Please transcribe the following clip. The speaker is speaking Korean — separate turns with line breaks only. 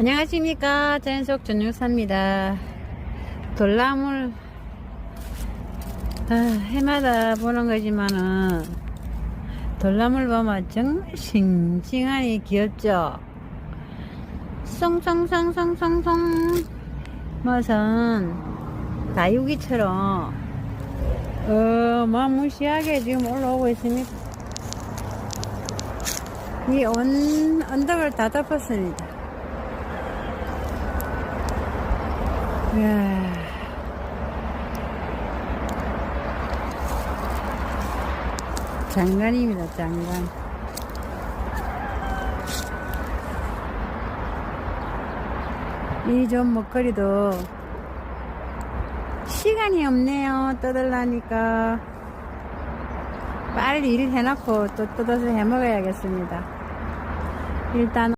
안녕하십니까. 자연속 전육사입니다. 돌나물 아, 해마다 보는 거지만은 돌나물 보면 정 싱싱하니 귀엽죠? 송송송송송송. 무슨 다육이처럼 어마무시하게 지금 올라오고 있습니다. 이 온 언덕을 다 덮었습니다 이야. 장관입니다, 장관. 이 좀 먹거리도 시간이 없네요. 떠들라니까. 빨리 일 해놓고 또 뜯어서 해 먹어야겠습니다. 일단